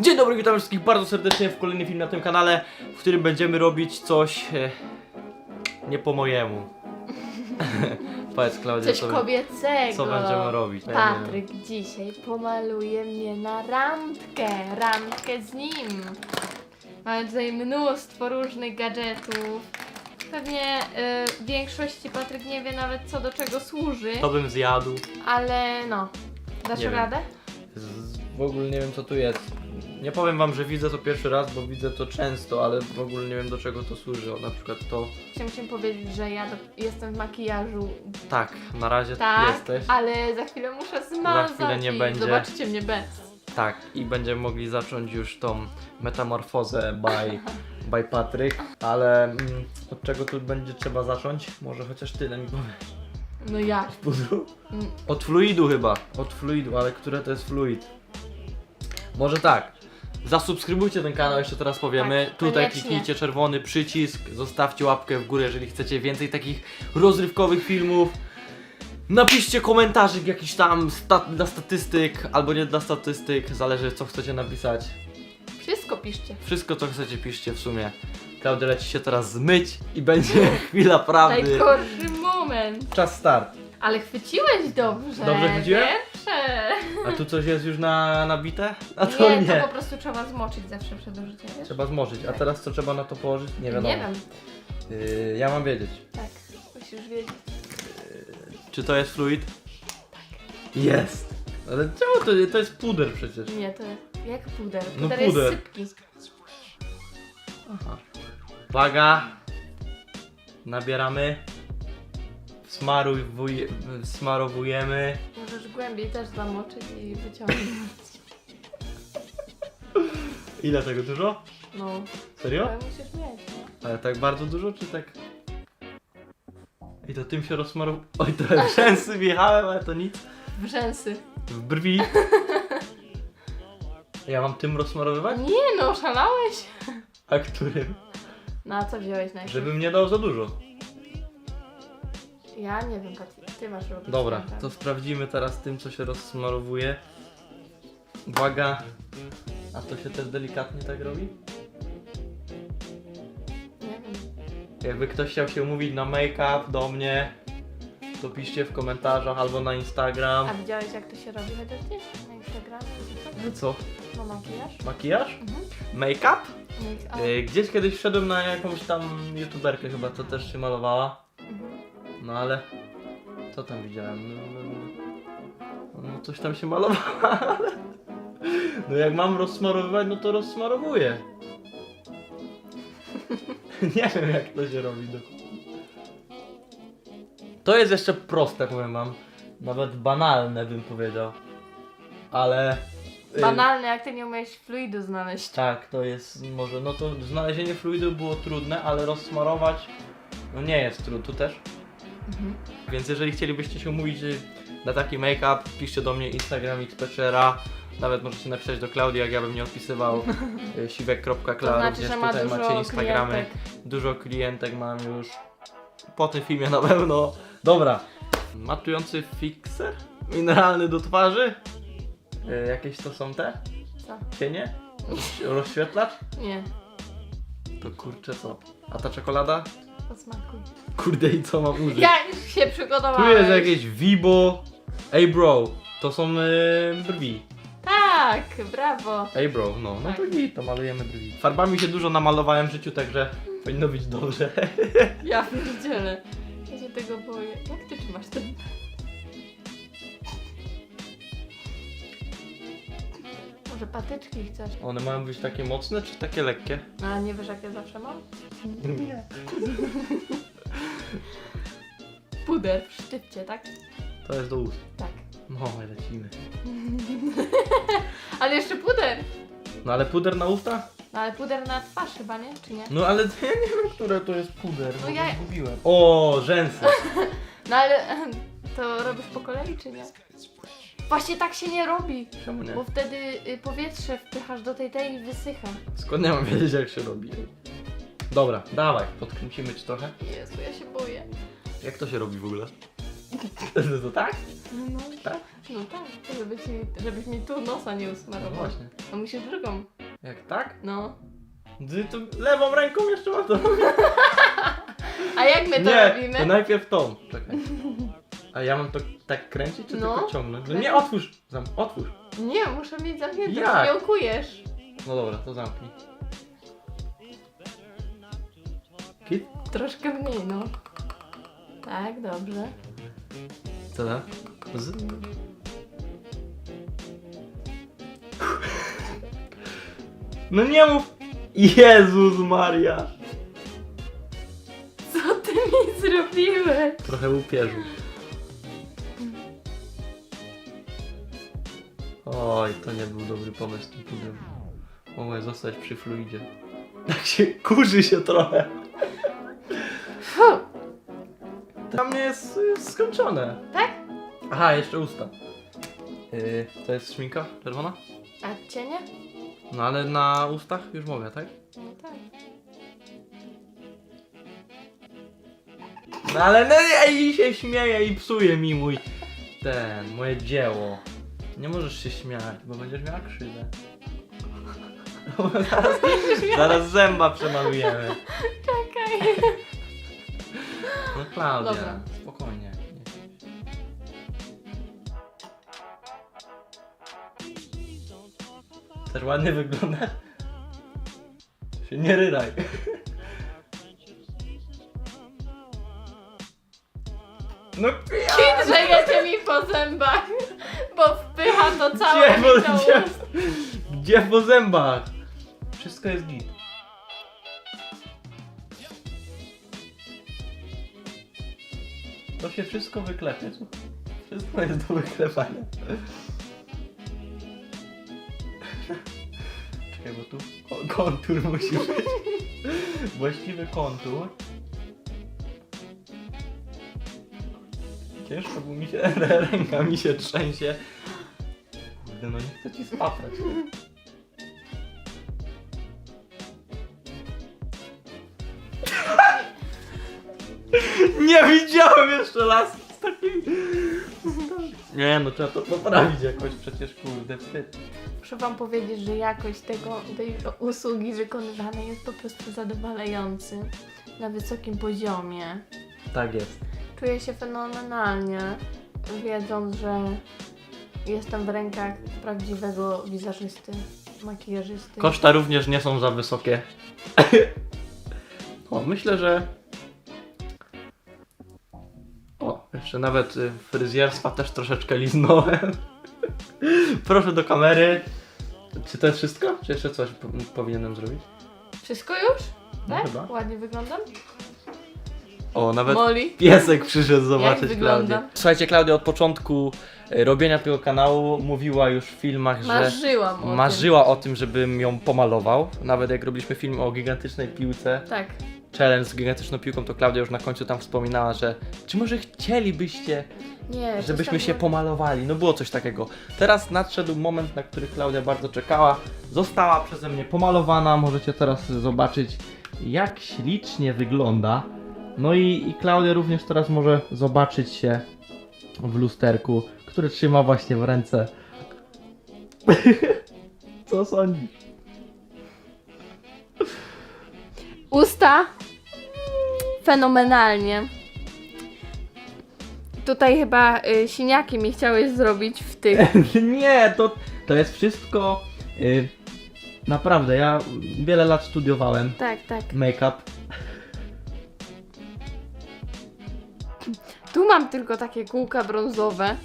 Dzień dobry, witam wszystkich bardzo serdecznie w kolejnym filmie na tym kanale, w którym będziemy robić coś e, nie po mojemu. Powiedz Klaudia, Coś co, kobiecego. co będziemy robić. Ja nie wiem. Patryk dzisiaj pomaluje mnie na randkę. Randkę z nim. Mamy tutaj mnóstwo różnych gadżetów. Pewnie y, w większości Patryk nie wie nawet co do czego służy, To bym zjadł. ale no. Dasz Nie wiem. radę? Z, w ogóle nie wiem co tu jest. Nie powiem wam, że widzę to pierwszy raz, bo widzę to często, ale w ogóle nie wiem do czego to służy. O, na przykład to. Chciałam powiedzieć, że ja do, jestem w makijażu. Tak, na razie Tak, jesteś. ale za chwilę muszę zmazać chwilę nie i będzie. zobaczycie mnie bez. Tak, i będziemy mogli zacząć już tą metamorfozę by, by Patryk, ale mm, od czego tu będzie trzeba zacząć? Może chociaż tyle mi powiesz. No jak? Pudru? Mm, Od fluidu chyba, od fluidu, ale które to jest fluid? Może tak. Zasubskrybujcie ten kanał, jeszcze teraz powiemy. Tak, Tutaj koniecznie. kliknijcie czerwony przycisk, zostawcie łapkę w górę, jeżeli chcecie więcej takich rozrywkowych filmów. Napiszcie komentarzyk jakiś tam sta dla statystyk, albo nie dla statystyk, zależy co chcecie napisać. Wszystko piszcie. Wszystko co chcecie piszcie w sumie. Klaudia leci się teraz zmyć i będzie chwila prawdy. Najgorszy moment. Czas start. Ale chwyciłeś dobrze. Dobrze chwyciłem? A tu coś jest już na nabite? A to nie, nie. to po prostu trzeba zmoczyć zawsze przed użyciem, wiesz? Trzeba zmożyć. A teraz co trzeba na to położyć? Nie wiadomo. Nie wiem. Yy, ja mam wiedzieć. Tak, musisz wiedzieć. Czy to jest fluid? Jest. Ale czemu to, to jest puder przecież? Nie, to jak puder. No Puder puder. jest sypki. Aha. Uwaga. Nabieramy. Smaruj, smarowujemy. Możesz głębiej też zamoczyć i wyciągnąć. Ile tego dużo? No, Serio? ale musisz mieć. Ale tak bardzo dużo, czy tak? I to tym się rozsmarował. Oj, trochę w rzęsy wjechałem, ale to nic. W rzęsy. W brwi. Ja mam tym rozsmarowywać? Nie no, szalałeś? A którym? No a co wziąłeś najpierw? Żebym nie dał za dużo. Ja nie wiem, Patryk, ty masz robić. Dobra, to sprawdzimy teraz tym, co się rozsmarowuje. Uwaga. A to się też delikatnie tak robi? Nie wiem. Jakby ktoś chciał się umówić na make-up do mnie, to piszcie w komentarzach albo na Instagram. A widziałeś jak to się robi chociaż? Na Instagramie? No co? No makijaż? Makijaż? Mhm. Make-up? Make- a- Yy, Gdzieś kiedyś wszedłem na jakąś tam youtuberkę chyba, co też się malowała. No ale co tam widziałem? No, no, no, coś tam się malowała, ale no jak mam rozsmarowywać, no to rozsmarowuję. Nie wiem jak to się robi. To jest jeszcze proste, powiem wam. Nawet banalne bym powiedział. Ale... y, Banalne, jak ty nie umiałeś fluidu znaleźć. tak, to jest może, no to znalezienie fluidu było trudne, ale rozsmarować no nie jest trudne, tu też. Mhm. Więc jeżeli chcielibyście się umówić na taki make-up, piszcie do mnie Instagram xpeczera. Nawet możecie napisać do Klaudii, jak ja bym nie odpisywał y, siwek.klar, To znaczy, gdzieś że ma tutaj macie dużo Instagramy. klientek. Dużo klientek mam już. Po tym filmie na pewno. Dobra. Matujący fixer? Mineralny do twarzy? Y, jakieś to są te? Co? Cienie? Roz- Rozświetlacz? Nie, To kurczę co? A ta czekolada? Posmakuj. Kurde i co mam użyć? Ja już się. Tu jest jakieś Vibo. Ej bro, to są yy, brwi. Tak, brawo. Ej bro, no, no Tak. to git, to malujemy brwi. Farbami się dużo namalowałem w życiu, także powinno być dobrze. Ja pierdzielę. Ja się tego boję. Jak ty trzymasz ten? Patyczki chcesz? One mają być takie mocne, czy takie lekkie? Ale nie wiesz jak ja zawsze mam? Nie. Puder w sztywcie, tak? To jest do ust. Tak. No, lecimy. Ale jeszcze puder! No ale puder na usta? No ale puder na twarz chyba, nie? Czy nie? No ale ja nie wiem, które to jest puder, No bo ja- ja... zgubiłem. O, rzęsy. No ale to robisz po kolei, czy nie? Właśnie tak się nie robi, Czemu nie? bo wtedy y, powietrze wpychasz do tej tej i wysycha. Skąd ja mam wiedzieć, jak się robi? Dobra, dawaj, podkręcimy ci trochę. Jezu, ja się boję. Jak to się robi w ogóle? No to tak? No, Tak? no tak, żeby ci, żebyś mi tu nosa nie No usmarował. właśnie. A musisz drugą. Jak tak? No. Ty to lewą ręką jeszcze mam to A jak my to robimy? to najpierw tą. Czekaj. A ja mam to tak kręcić, czy No. tylko ciągnąć? No nie, otwórz! Zam otwórz. Nie, muszę mieć zamknięte, Jak? No dobra, to zamknij. Kit? Troszkę mniej, no. Tak, dobrze. Co da? Z? No nie mów! Jezus Maria! Co ty mi zrobiłeś? Trochę upierzył. Oj, to nie był dobry pomysł z tym. Mogłem zostać przy fluidzie. Tak się kurzy się trochę. Dla mnie jest, jest skończone. Tak? Aha, jeszcze usta. Yy, to jest szminka czerwona? A cienie? No ale na ustach już mogę, tak? No tak. No ale no ja i się śmieję i psuje mi mój ten, moje dzieło. Nie możesz się śmiać, bo będziesz miała krzywdę. Zaraz, zaraz zęba przemalujemy. Czekaj. No Klaudia, Dobra. spokojnie. Też ładnie wygląda. Się nie ryraj. No że jedzie mi po zębach, to całe Gdzie, po, gdzie, gdzie po zębach? Wszystko jest git. To się wszystko wyklepie. Wszystko jest do wyklepania. Czekaj, bo tu ko- kontur musi być. Właściwy kontur. Ciężko, bo mi się ręka mi się trzęsie. Kurde, no nie chcę ci spaprać. Nie widziałem jeszcze las z takim... Nie no, trzeba to poprawić jakoś przecież, kurde, wstyd. Muszę wam powiedzieć, że jakość tego, tej usługi wykonywanej jest po prostu zadowalający. Na wysokim poziomie. Tak jest. Czuję się fenomenalnie, wiedząc, że jestem w rękach prawdziwego wizerzysty, makijażysty. Koszta również nie są za wysokie. o, myślę, że... O, jeszcze nawet y, fryzjerstwa też troszeczkę liznąłem. Proszę do kamery. Czy to jest wszystko? Czy jeszcze coś po- powinienem zrobić? Wszystko już? No Tak? chyba. Ładnie wyglądam? O, nawet Moli? piesek przyszedł zobaczyć wygląda? Klaudię. Słuchajcie, Klaudia od początku y, robienia tego kanału mówiła już w filmach, że Marzyłam o marzyła o tym, żebym ją pomalował. Nawet jak robiliśmy film o gigantycznej piłce, tym. Tak. challenge z gigantyczną piłką, to Klaudia już na końcu tam wspominała, że czy może chcielibyście, Nie, żebyśmy się zostawiłam- pomalowali. No było coś takiego. Teraz nadszedł moment, na który Klaudia bardzo czekała. Została przeze mnie pomalowana. Możecie teraz zobaczyć, jak ślicznie wygląda. No i, i Klaudia również teraz może zobaczyć się w lusterku, które trzyma właśnie w ręce. Co sądzisz? Usta fenomenalnie. Tutaj chyba y, siniaki mi chciałeś zrobić w tych. Nie, to, to jest wszystko. y, naprawdę, ja wiele lat studiowałem Tak, tak. make-up. Tu mam tylko takie kółka brązowe.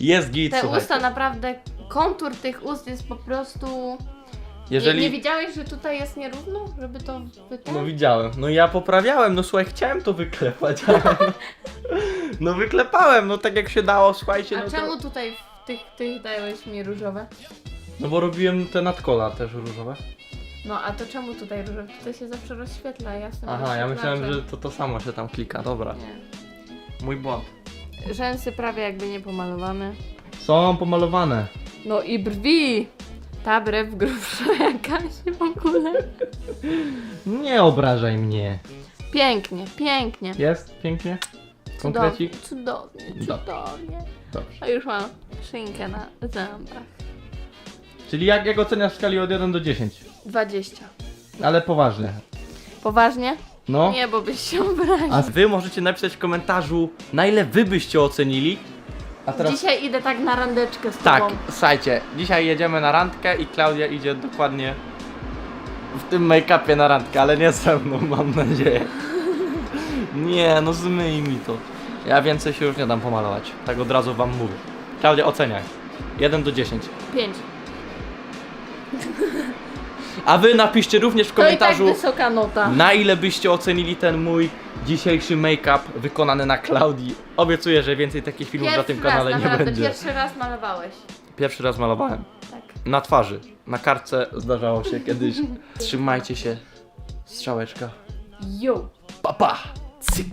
Jest git, Te słuchaj. usta naprawdę, kontur tych ust jest po prostu... Jeżeli. Nie, nie widziałeś, że tutaj jest nierówno? Żeby to wytać? No widziałem. No ja poprawiałem, no słuchaj, chciałem to wyklepać, ale no, no wyklepałem, no tak jak się dało, słuchajcie, A no czemu to... tutaj w tych, tych dałeś mi różowe? No bo robiłem te nadkola też różowe. No a to czemu tutaj różowe? Tutaj się zawsze rozświetla, jasne. Aha, ja myślałem, że to to samo się tam klika, dobra. Nie. Mój błąd. Rzęsy prawie jakby nie pomalowane. Są pomalowane. No i brwi! Ta brew grubsza jakaś w ogóle. Nie obrażaj mnie. Pięknie, pięknie. Jest? Pięknie? Konkrecik? Cudownie, Dobrze. cudownie. Dobrze. A już mam szynkę na zębach. Czyli jak, jak oceniasz w skali od 1 do 10? 20. Ale poważnie. Poważnie? No. Nie, bo byś się obraził. A wy możecie napisać w komentarzu, na ile wy byście ocenili. A teraz... Dzisiaj idę tak na randeczkę z Tak, tobą. słuchajcie, dzisiaj jedziemy na randkę i Klaudia idzie dokładnie w tym make-upie na randkę, ale nie ze mną, mam nadzieję. Nie, no zmyj mi to. Ja więcej się już nie dam pomalować, tak od razu wam mówię. Klaudia, oceniaj. 1 do 10. 5. A wy napiszcie również w To i tak komentarzu, wysoka nota. na ile byście ocenili ten mój dzisiejszy make-up wykonany na Klaudii. Obiecuję, że więcej takich filmów na tym raz, kanale nie naprawdę, będzie. pierwszy raz malowałeś. Pierwszy raz malowałem. Tak. Na twarzy. Na kartce zdarzało się kiedyś. Trzymajcie się. Strzałeczka. Yo. Pa, pa. Cyk.